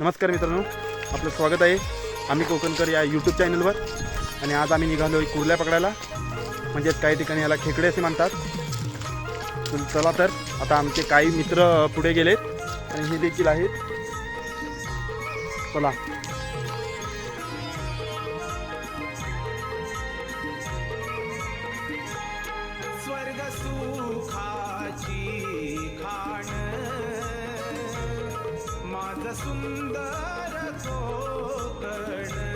नमस्कार मित्रांनो आपलं स्वागत आहे आम्ही कोकणकर या यूट्यूब चॅनलवर आणि आज आम्ही निघालो आहे कुर्ल्या पकडायला. म्हणजेच काही ठिकाणी याला खेकडे असे म्हणतात. चला तर. आता आमचे काही मित्र पुढे गेलेत. आणि हे देखील आहेत. चला. स्वर्ग सुखा सुंदर कोकण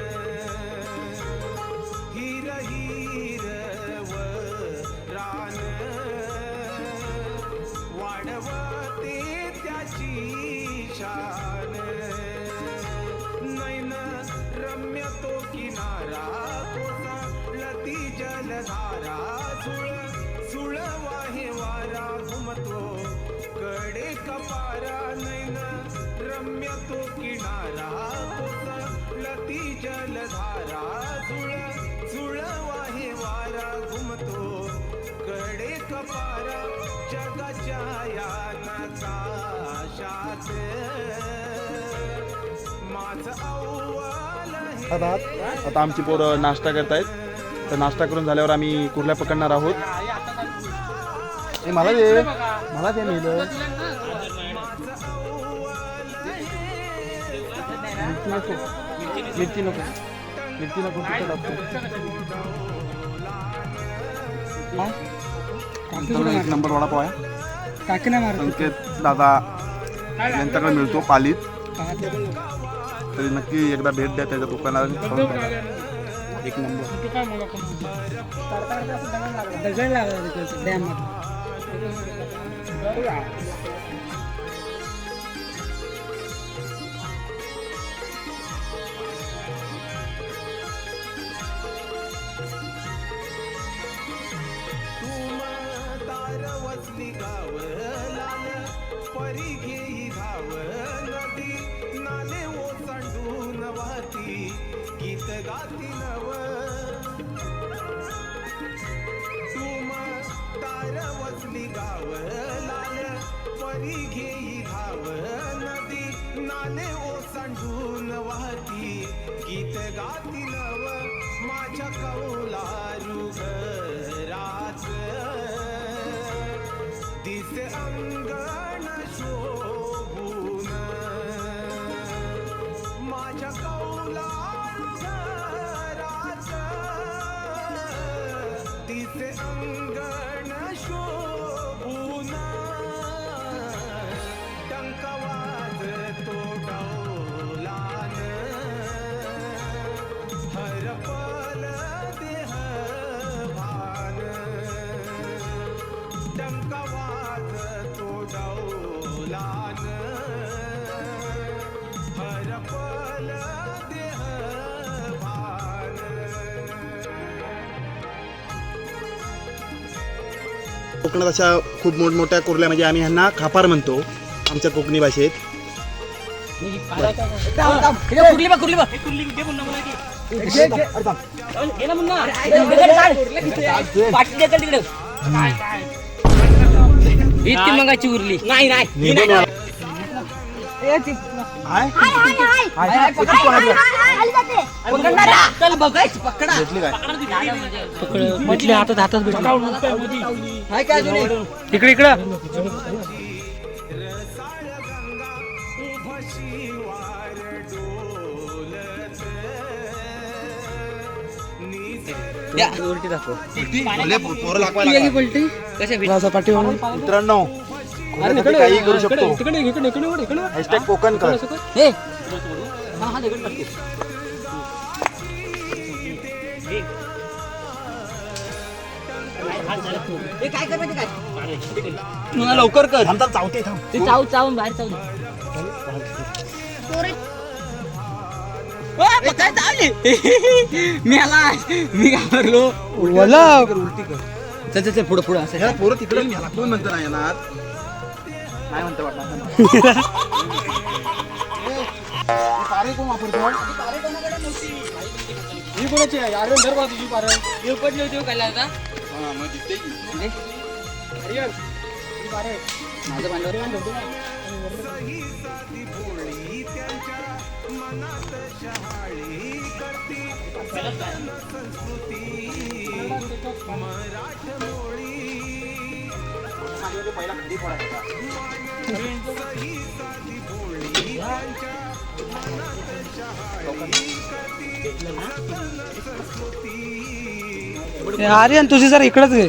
या नकाशात माझ अव्वल आता आता आमची पोरं नाश्ता करतायत. तर नाश्ता करून झाल्यावर आम्ही कुर्ल्या पकडणार आहोत. मला दे. मला दे नेलं मिरची नको. मिरची नको. मिरची नको तिखट असतो. एक नंबर वडापाव आहे. टाकण्या मारतो. संकेत दादा यांच्याकडे मिळतो पालीत तरी नक्की एकदा भेट द्या त्याच्या खाऊन बघा. एक नंबर. दगड लागला. डॅम परी घेई धाव नदी. नाले ओसांडून वाहती. गीत गाती नव माझ्या कौलारू घरात. दिसे अंगण शोभून. माझ्या वाजतो डौलान हरपल देह भान कोकणात अशा खूप मोठमोठ्या कुर्ल्या म्हणजे आम्ही ह्यांना खापार म्हणतो आमच्या कोकणी भाषेत कुर्ली बा कुर्ली बा इतकी मंगाची उरली. नाही नाही. चल बघायची पकडा. घेतली काय? म्हटले हातात हातात इकडे इकडं. मित्रांनो काही करू शकतो. हॅशटॅग हे. हा हा हे काय कर माहिती काय? लवकर कर. थांब थांब, चावते थांब. ते चाव चावून बाहेर चावून काय चावली मी आला. मी घाबरलो. उलटी कर. चल चल चल पुढं पुढं. असं ह्या पोरं तिकडे ह्याला कोण म्हणतं ना येणार? नाही म्हणतं वाटणार. पारे कोण वापरतो? ही कोणाची आहे? अरे धर तुझी पार. पडली होती काय आता. हा, मग दिसते की. माझं भांडवल. मनात शहाळी करती संस्कृती मराठमोळी माणसं ही साधी बोळी त्यांच्या मनात शहाळी करती संस्कृती आर्यन तुझी जरा इकडंच घे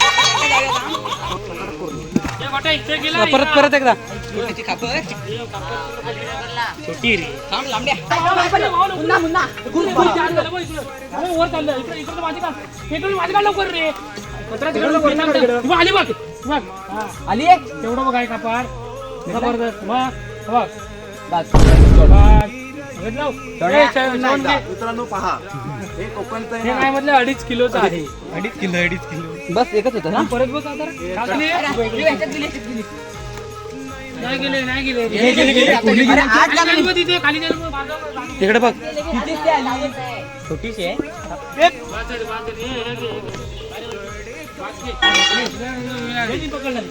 परत परत एकदा. आली तेवढं बघाय का पार जबरदस्त मग बघ मित्रांनो पहा हे कोकणचं हे काय म्हटलं? अडीच किलोचं आहे. अडीच किलो अडीच किलो. बस एकच होतं ना? परत आता. नाही गेले नाही गेले. बाजूला. इकडे बघ. छोटीशी आहे वाचड, वाचड. वाचड. ती पकडलं.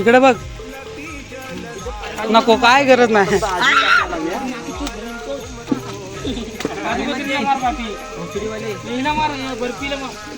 इकडे बघ. नको काय गरज नाही. बर्फीला मार.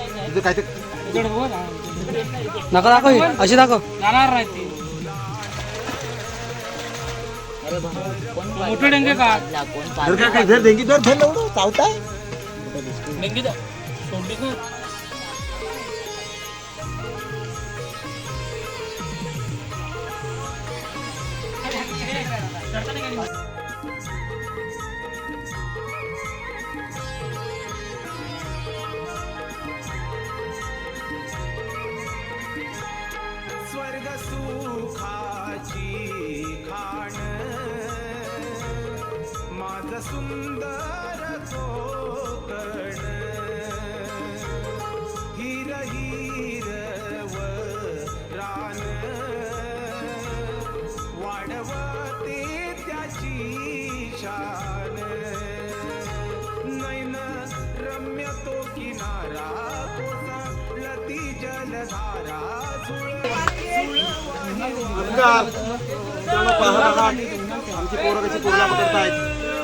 काय ते हा. दाखव ही. अशी दाखव जाणार नाही ती मोठे डेंगे का जर काय देंगी धर एवढं चावताय डेंगे जा. सोडलीस ना स्वर्ग सुंदर कोकण हिर हिरव रान. वाढवते त्याची शान. नैन रम्य तो किनारा कोसळती जलधारा बघा आमची पोरं कशी कुर्ला पकडतायत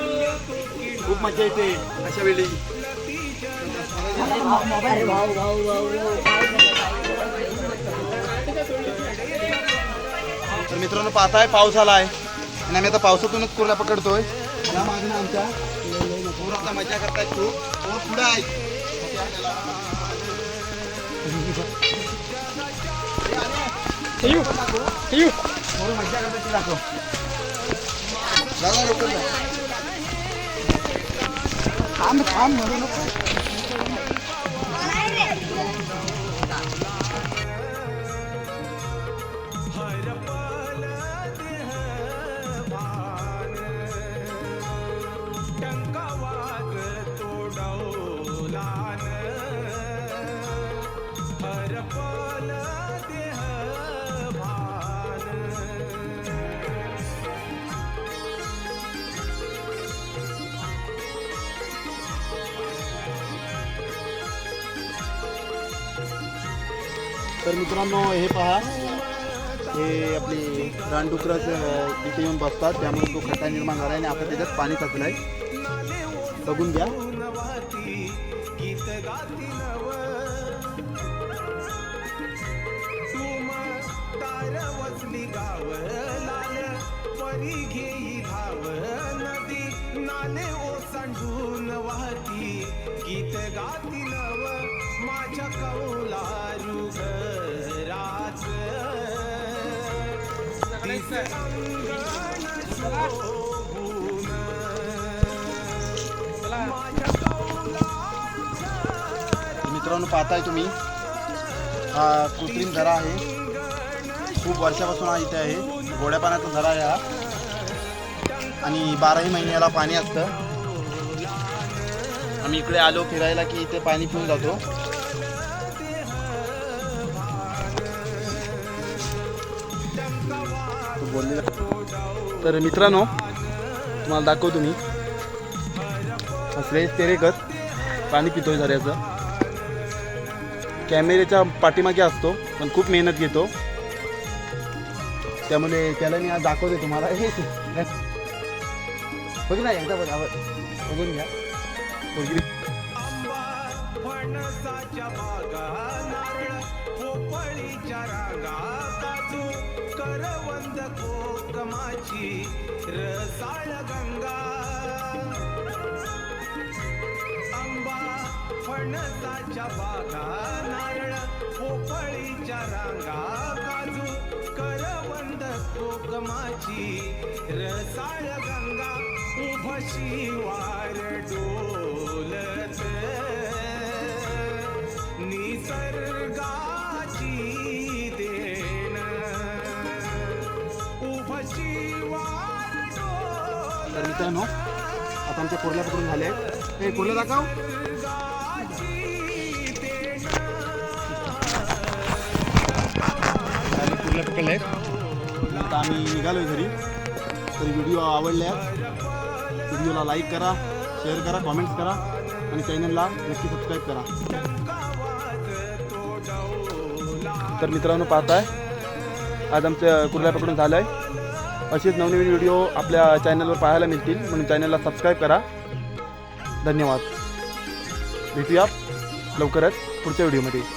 खूप मजा येते. अशा वेळी. तर मित्रांनो पाहताय पाऊस आला आहे आणि आम्ही आता पावसातूनच कुर्ला पकडतोय. या मागणं आमच्या पोरं आता मजा करतायत खूप. पुढे आहे. मजा करतात ते दाखव. दादा लवकर तर मित्रांनो हे पहा. हे आपली रानडुकरच तिथे येऊन बसतात. त्यामुळे तो खटा निर्माण झाला आणि आपण त्याच्यात पाणी टाकलं आहे बघून द्या गीत गातील माझ्या कौला रुग मित्रांनो पाहताय तुम्ही. हा कृत्रिम झरा आहे. खूप वर्षापासून हा इथे आहे. गोड्या पाण्याचा झरा आहे हा. आणि बाराही महिन्याला पाणी असतं. आम्ही इकडे आलो फिरायला की इथे पाणी पिऊन जातो. तर मित्रांनो तुम्हाला दाखवतो मी. हा श्रेयस तेरेकर पाणी पितोय झऱ्याचं. कॅमेऱ्याच्या पाठीमागे असतो पण खूप मेहनत घेतो. त्यामुळे त्याला मी आज दाखवते तुम्हाला. हे बघ ना एकदा बघा आवाज. बघून घ्या. कोकमाची रसाळ गंगा. आंबा फणसाच्या बागा नारळ पोपळीच्या रांगा काजू करवंद कोकमाची रसाळ गंगा. उभशी वार डोलत. निसर्गा तर मित्रांनो आता आमच्या कुर्ल्या पकडून झाले आहेत. हे कुर्ल्या दाखव. कुर्ल्या पकडल्या आहेत. आता आम्ही निघालो घरी. तर व्हिडिओ आवडल्या व्हिडिओला लाईक करा शेअर करा कॉमेंट्स करा आणि चॅनलला नक्की सबस्क्राईब करा. तर मित्रांनो पाहताय. आज आमचं कुर्ल्या पकडून झालं आहे असेच नवनवीन व्हिडिओ आपल्या चॅनलवर पाहायला मिळतील. म्हणून चॅनलला सबस्क्राईब करा. धन्यवाद. भेटूया लवकरच पुढच्या व्हिडिओमध्ये.